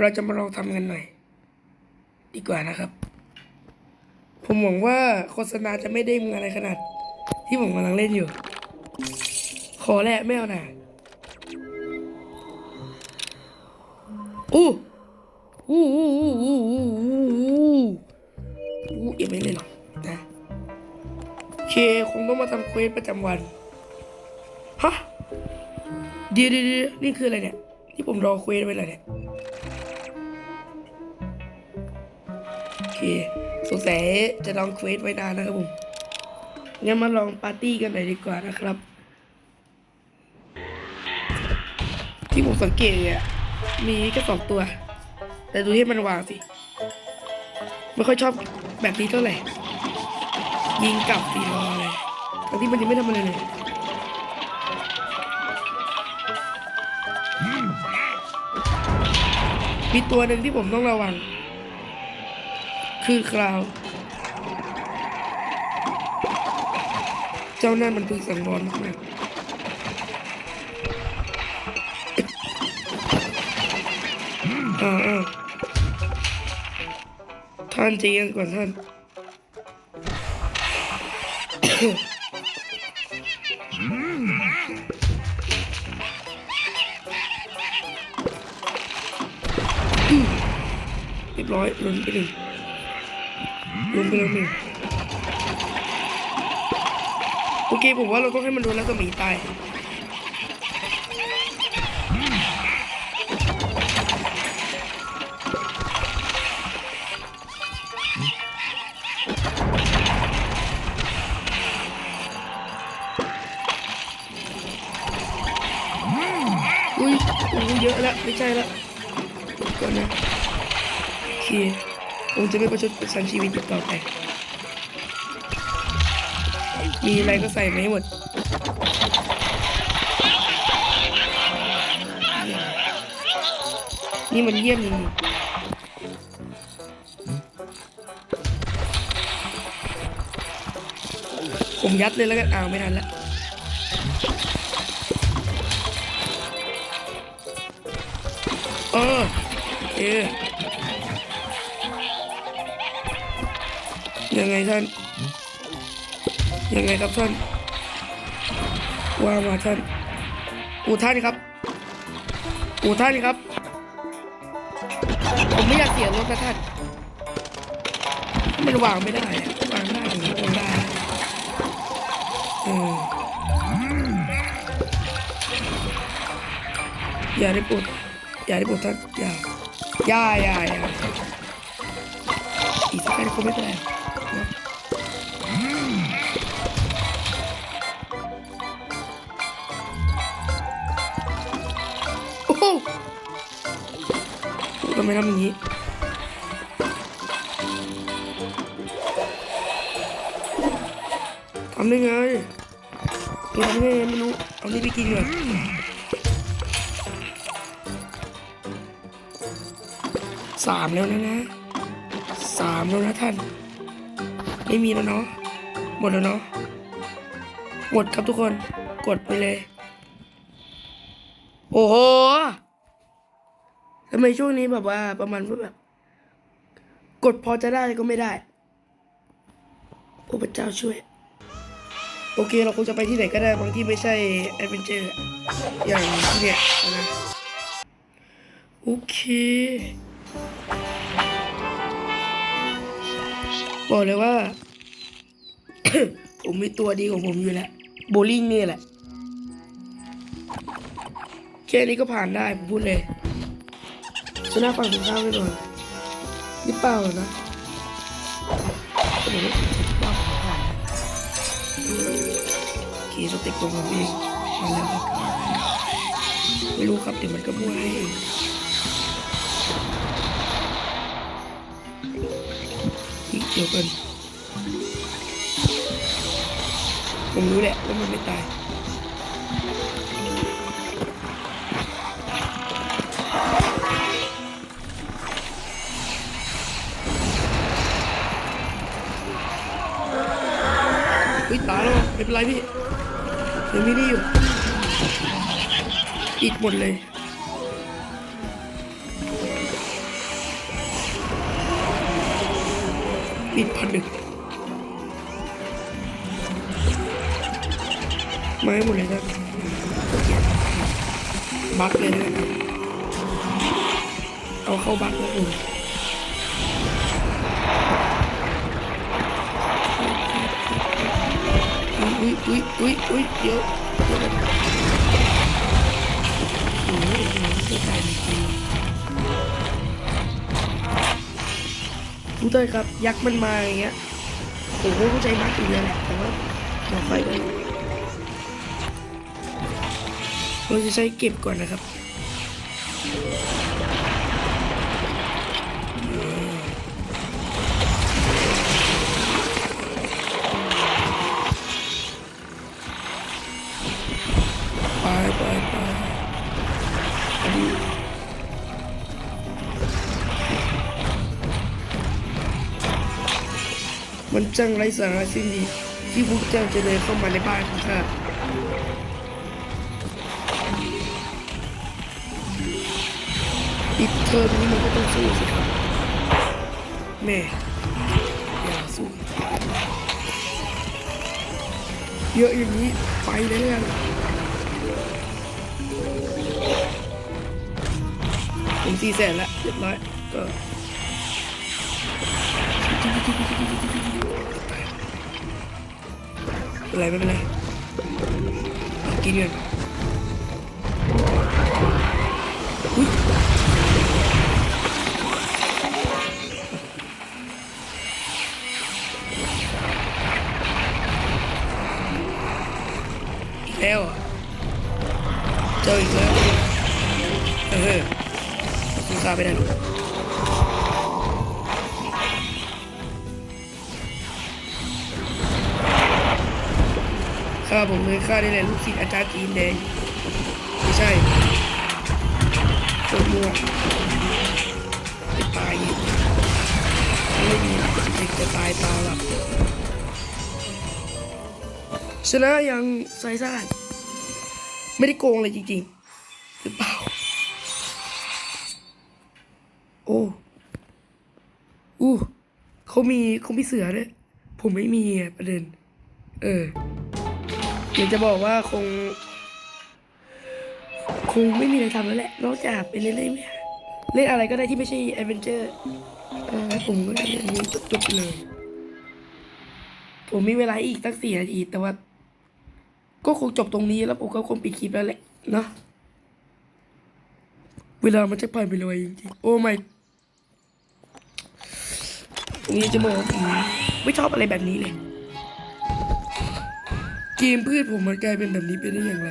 เราจะมาลองทำกันหน่อย ดีกว่านะครับ ผมหวังว่าโฆษณาจะไม่เด้มึงอะไรขนาด ที่ผมกำลังเล่นอยู่ ขอแหละไม่เอาหน่ะอู้อู้อู้อู้อู้อู้อู้อู้ยังไม่เล่นหรอกนะเคคงต้องมาทำเควสประจำวันฮะเดียวเดี๋ยวเดี๋ยวนี่คืออะไรเนี่ย ที่ผมรอเควสไว้เลยเนี่ย สงสัยจะลองเควสไว้นานนะครับผมงั้นมาลองปาร์ตี้กันหน่อยดีกว่านะครับ ที่ผมสังเกตเนี่ยมีแค่สองตัว แต่ดูที่มันวางสิ ไม่ค่อยชอบแบบนี้เท่าไหร่ ยิงกลับตีรอเลยทั้งที่มันยังไม่ทำอะไรเลยมีตัวหนึ่งที่ผมต้องระวัง คือคราว เจ้านั่นมันพึงสังวรมากอ่าอ่าท่านใจเย็นก่อนท่านเรียบร้อยลุนไปหนึ่ง ลุนไปแล้วหนึ่งโอเคผมว่าเราต้องให้มันโดนแล้วสมีตายอุ้ยอุ้ยเยอะแล้วไม่ใช่แล้วก่อนนะโอเค ผมจะไม่ประชดประชันชีวิตอีกต่อไป มีอะไรก็ใส่มาให้หมดนี่มันเยี่ยมจริงผมยัดเลยแล้วกันอ้าวไม่ทันแล้วเออโอเยังไงท่าน ยังไงครับท่าน ว่ามาท่าน อูท่านครับ อูท่านครับ ผมไม่อยากเสียรถนะท่าน มันวางไม่ได้วางได้หรือวางได้เอออย่าได้ปวดอย่าได้ปวดท่านอย่าอย่าอย่าอย่าอีกสักแค่คงไม่เป็นไร ทำไมทำอย่างนี้ทำได้ไงทำได้ไงไม่รู้เอานี่ไปกินเลยสามแล้วนะนะสามแล้วนะท่าน ไม่มีแล้วเนาะหมดแล้วเนาะหมดครับทุกคนกดไปเลย โอ้โหทำไมช่วงนี้แบบว่า ประมาณว่าแบบ กดพอจะได้ก็ไม่ได้โอ้พระเจ้าช่วย โอเคเราคงจะไปที่ไหนก็ได้บางที่ไม่ใช่แอดเวนเจอร์อย่างที่เนี่ยนะโอเคบอกเลยว่า ผมมีตัวดีของผมอยู่แล้วโบลิ่งนี่แหละ แค่นี้ก็ผ่านได้ผมพูดเลยชนะฝั่งตรงข้ามแน่นอนหรือเปล่านะผมว่าผมผ่านขี่สเต็กของผมเองมาแล้วครับไม่รู้ครับเดี๋ยวมันก็มั่วให้เองอีกเดี๋ยวกันผมรู้แหละว่ามันไม่ตาย อุ้ยตายแล้วไม่เป็นไรพี่ยังมีนี่อยู่อีกหมดเลยอีกพันหนึ่งมาให้หมดเลยนะบักเลยนะเอาเข้าบักแล้วเออ อุ้ยอุ้ยอุ้ยเดี๋ยวเดี๋ยวกันโอ้โหไม่ตายจริงรู้ด้วยครับยักษ์มันมาอย่างเงี้ยผมก็เข้าใจมากอีกแล้วแหละแต่ว่าเราค่อยกันเราจะใช้เก็บก่อนนะครับ มันจังไรสาระสิ้นดี ที่พวกเจ้าจะเดินเข้ามาในบ้านของข้าปิดเทอมนี้มันก็ต้องสู้สิครับแม่อย่าสู้เยอะอย่างนี้ไปเลยแล้วกันผมสี่แสนละเรียบร้อยก็ เป็นไรไม่เป็นไรกินก่อน ฆ่าผมเลยฆ่าได้เลยลูกศิษย์อาจารย์จีนแดง ไม่ใช่ตัวมัวไปตายอีกไม่ดีเด็กจะตายเปล่าล่ะชนะยังไซซ่านไม่ได้โกงเลยจริงๆ หรือเปล่า โอ้อู้เขามีเขามีเสือด้วยผมไม่มีประเด็น เออ อยากจะบอกว่าคง คงไม่มีอะไรทำแล้วแหละ นอกจากไปเล่นเล่นเล่นอะไรก็ได้ที่ไม่ใช่แอดเวนเจอร์ผมก็เล่นอันนี้จบเลย ผมมีเวลาอีกตั้งสี่นาทีแต่ว่า ก็คงจบตรงนี้แล้วผมก็คงปิดคลิปแล้วแหละเนาะเวลามันจะผ่านไปเร็วจริงๆโอ้ไม่ผมอยากจะบอกว่าผมไม่ชอบอะไรแบบนี้เลย เกมพืชผมมันกลายเป็นแบบนี้ไปได้อย่างไร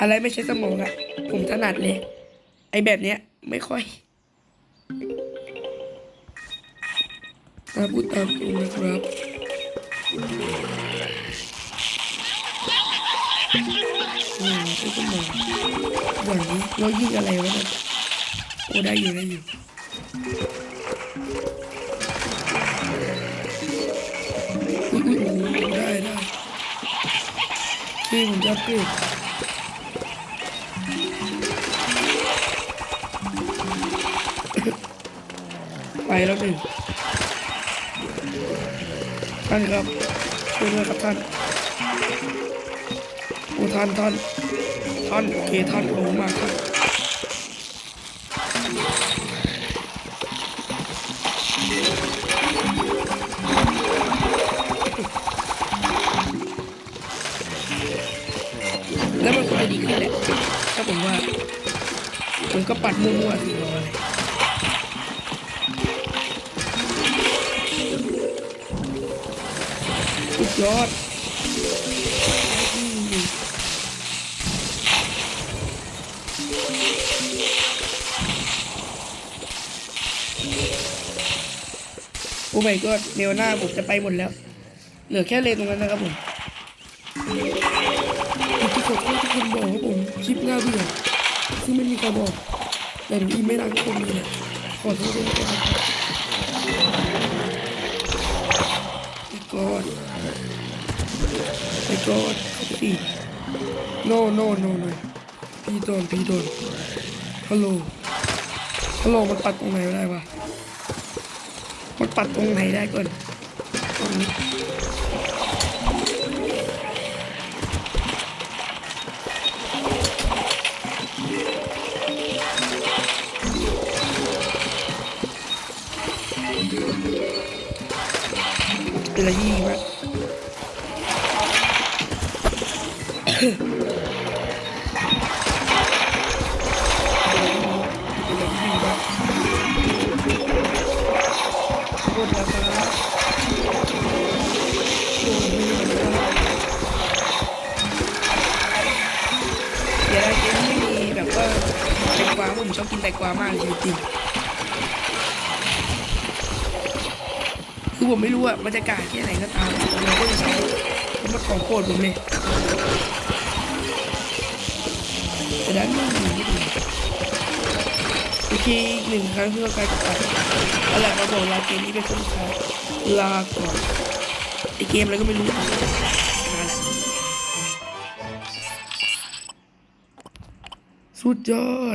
อะไรไม่ใช่สมองอะผมถนัดเลย ไอแบบเนี้ยไม่ค่อยตามพูดตามตรงนะครับ อืมใช่สมองอย่างนี้เรายิงอะไรวะเนี่ยโอ้ได้อยู่ได้อยู่ ที่ผมจะปลี่ยนไปแล้วหนึ่งท่านครับช่วยด้วยครับท่านโอ้ท่านท่านท่านโอเคท่านโอ้มากครับ จะดีขึ้นแหละถ้าผมว่า ผมก็ปัดมั่วๆสิรออะไรสุดยอดโอ้ไม่ก็เดี๋ยวหน้าผมจะไปหมดแล้ว เหลือแค่เลนตรงนั้นนะครับผม ที่ขอโทษที่คนบอกว่าผมคลิปหน้าเบื่อซึ่งไม่มีใครบอก แต่หนูอีไม่รักคนนี้นะขอโทษด้วยนะครับไอ้กอดไอ้กอดเขาปี no no no no พี่โดนพี่โดนฮัลโหลฮัลโหลมันปัดตรงไหนได้วะมันปัดตรงไหนได้ก่อนตรงนี้ เป็นอะไรที่ดีมากขอบคุณนะครับโอ้โหเดี๋ยวนะเกมไม่มีแบบว่าแตงกวาผมชอบกินแตงกวามากจริงๆคือ ผมไม่รู้อะบรรยากาศแค่ไหนก็ตามเราก็จะใช้มันของโปรผมเลยแต่ด้านไม่มีไม่ดีโอเคอีกหนึ่งครั้งเพื่อการจัดเอาละเราบอกลาเกมนี้เป็นสุดท้ายลาก่อนไอเกมอะไรก็ไม่รู้สุดยอด